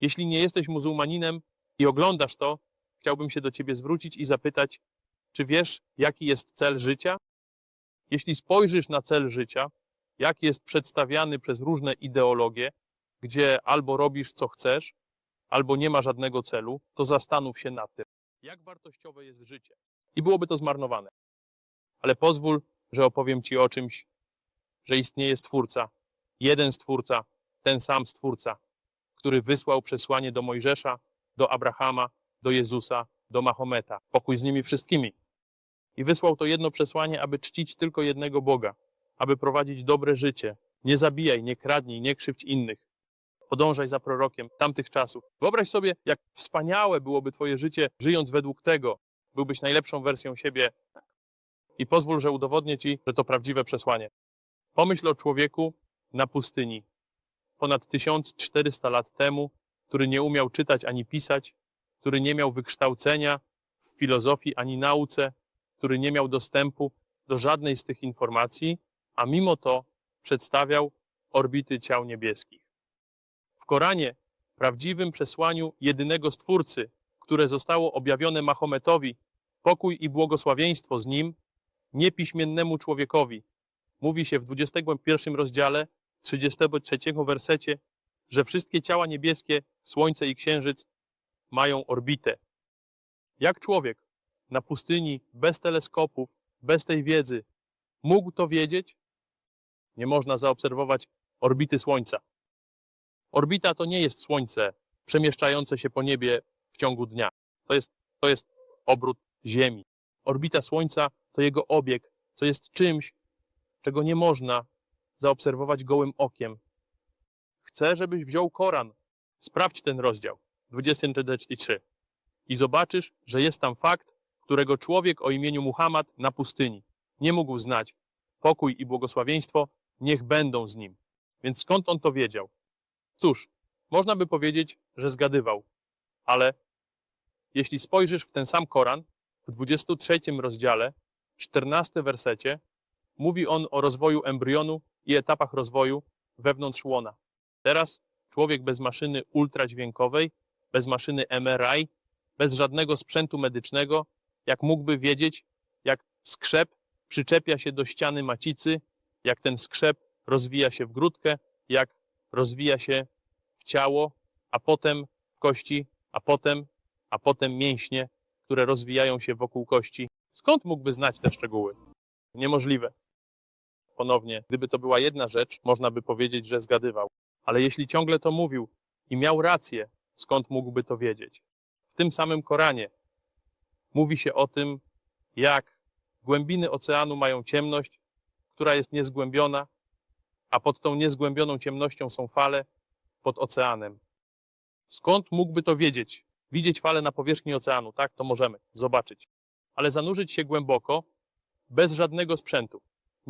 Jeśli nie jesteś muzułmaninem i oglądasz to, chciałbym się do ciebie zwrócić i zapytać, czy wiesz, jaki jest cel życia? Jeśli spojrzysz na cel życia, jaki jest przedstawiany przez różne ideologie, gdzie albo robisz co chcesz, albo nie ma żadnego celu, to zastanów się nad tym, jak wartościowe jest życie. I byłoby to zmarnowane. Ale pozwól, że opowiem ci o czymś, że istnieje Stwórca, jeden Stwórca, ten sam Stwórca, który wysłał przesłanie do Mojżesza, do Abrahama, do Jezusa, do Mahometa, pokój z nimi wszystkimi. I wysłał to jedno przesłanie, aby czcić tylko jednego Boga, aby prowadzić dobre życie. Nie zabijaj, nie kradnij, nie krzywdź innych. Podążaj za prorokiem tamtych czasów. Wyobraź sobie, jak wspaniałe byłoby twoje życie, żyjąc według tego. Byłbyś najlepszą wersją siebie. I pozwól, że udowodnię ci, że to prawdziwe przesłanie. Pomyśl o człowieku na pustyni. Ponad 1400 lat temu, który nie umiał czytać ani pisać, który nie miał wykształcenia w filozofii ani nauce, który nie miał dostępu do żadnej z tych informacji, a mimo to przedstawiał orbity ciał niebieskich. W Koranie, prawdziwym przesłaniu jedynego Stwórcy, które zostało objawione Mahometowi, pokój i błogosławieństwo z nim, niepiśmiennemu człowiekowi, mówi się w 21 rozdziale, 33 wersecie, że wszystkie ciała niebieskie, słońce i księżyc mają orbitę. Jak człowiek na pustyni, bez teleskopów, bez tej wiedzy, mógł to wiedzieć? Nie można zaobserwować orbity Słońca. Orbita to nie jest Słońce przemieszczające się po niebie w ciągu dnia. To jest, to jest obrót Ziemi. Orbita Słońca to jego obieg, co jest czymś, czego nie można zaobserwować gołym okiem. Chcę, żebyś wziął Koran. Sprawdź ten rozdział, 23. I zobaczysz, że jest tam fakt, którego człowiek o imieniu Muhammad na pustyni nie mógł znać. Pokój i błogosławieństwo niech będą z nim. Więc skąd on to wiedział? Cóż, można by powiedzieć, że zgadywał. Ale jeśli spojrzysz w ten sam Koran, w 23 rozdziale, 14 wersecie, mówi on o rozwoju embrionu i etapach rozwoju wewnątrz łona. Teraz człowiek bez maszyny ultradźwiękowej, bez maszyny MRI, bez żadnego sprzętu medycznego, jak mógłby wiedzieć, jak skrzep przyczepia się do ściany macicy, jak ten skrzep rozwija się w grudkę, jak rozwija się w ciało, a potem w kości, a potem, a potem mięśnie, które rozwijają się wokół kości. Skąd mógłby znać te szczegóły? Niemożliwe. Ponownie, gdyby to była jedna rzecz, można by powiedzieć, że zgadywał. Ale jeśli ciągle to mówił i miał rację, skąd mógłby to wiedzieć? W tym samym Koranie mówi się o tym, jak głębiny oceanu mają ciemność, która jest niezgłębiona, a pod tą niezgłębioną ciemnością są fale pod oceanem. Skąd mógłby to wiedzieć? Widzieć fale na powierzchni oceanu, tak? To możemy zobaczyć. Ale zanurzyć się głęboko, bez żadnego sprzętu,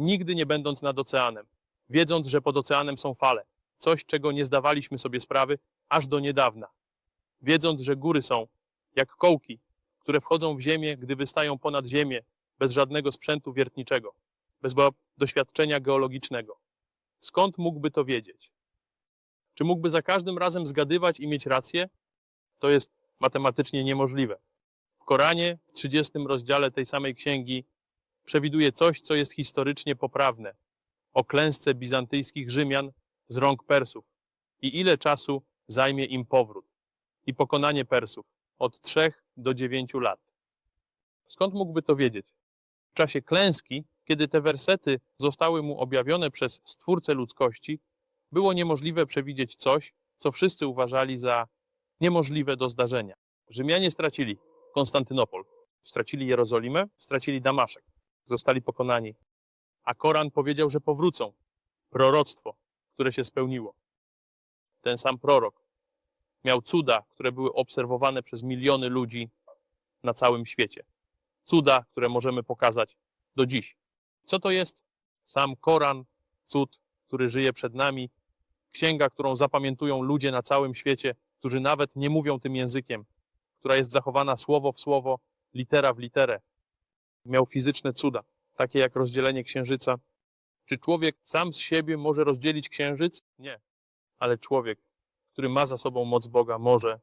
nigdy nie będąc nad oceanem, wiedząc, że pod oceanem są fale, coś, czego nie zdawaliśmy sobie sprawy aż do niedawna, wiedząc, że góry są jak kołki, które wchodzą w ziemię, gdy wystają ponad ziemię, bez żadnego sprzętu wiertniczego, bez doświadczenia geologicznego. Skąd mógłby to wiedzieć? Czy mógłby za każdym razem zgadywać i mieć rację? To jest matematycznie niemożliwe. W Koranie, w 30 rozdziale tej samej księgi, przewiduje coś, co jest historycznie poprawne o klęsce bizantyjskich Rzymian z rąk Persów i ile czasu zajmie im powrót i pokonanie Persów od 3 do 9 lat. Skąd mógłby to wiedzieć? W czasie klęski, kiedy te wersety zostały mu objawione przez Stwórcę ludzkości, było niemożliwe przewidzieć coś, co wszyscy uważali za niemożliwe do zdarzenia. Rzymianie stracili Konstantynopol, stracili Jerozolimę, stracili Damaszek, zostali pokonani. A Koran powiedział, że powrócą. Proroctwo, które się spełniło. Ten sam prorok miał cuda, które były obserwowane przez miliony ludzi na całym świecie. Cuda, które możemy pokazać do dziś. Co to jest? Sam Koran, cud, który żyje przed nami, księga, którą zapamiętują ludzie na całym świecie, którzy nawet nie mówią tym językiem, która jest zachowana słowo w słowo, litera w literę. Miał fizyczne cuda, takie jak rozdzielenie księżyca. Czy człowiek sam z siebie może rozdzielić księżyc? Nie. Ale człowiek, który ma za sobą moc Boga, może.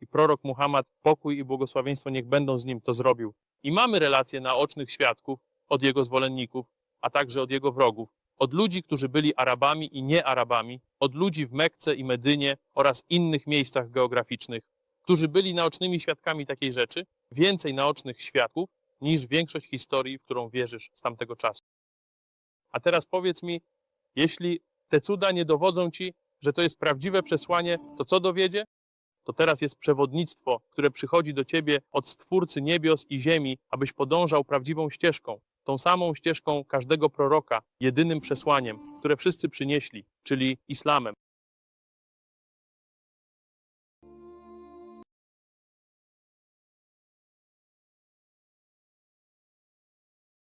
I prorok Muhammad, pokój i błogosławieństwo niech będą z nim, to zrobił. I mamy relacje naocznych świadków od jego zwolenników, a także od jego wrogów, od ludzi, którzy byli Arabami i nie Arabami, od ludzi w Mekce i Medynie oraz innych miejscach geograficznych, którzy byli naocznymi świadkami takiej rzeczy, więcej naocznych świadków niż większość historii, w którą wierzysz z tamtego czasu. A teraz powiedz mi, jeśli te cuda nie dowodzą ci, że to jest prawdziwe przesłanie, to co dowiedzie? To teraz jest przewodnictwo, które przychodzi do ciebie od Stwórcy niebios i ziemi, abyś podążał prawdziwą ścieżką, tą samą ścieżką każdego proroka, jedynym przesłaniem, które wszyscy przynieśli, czyli islamem.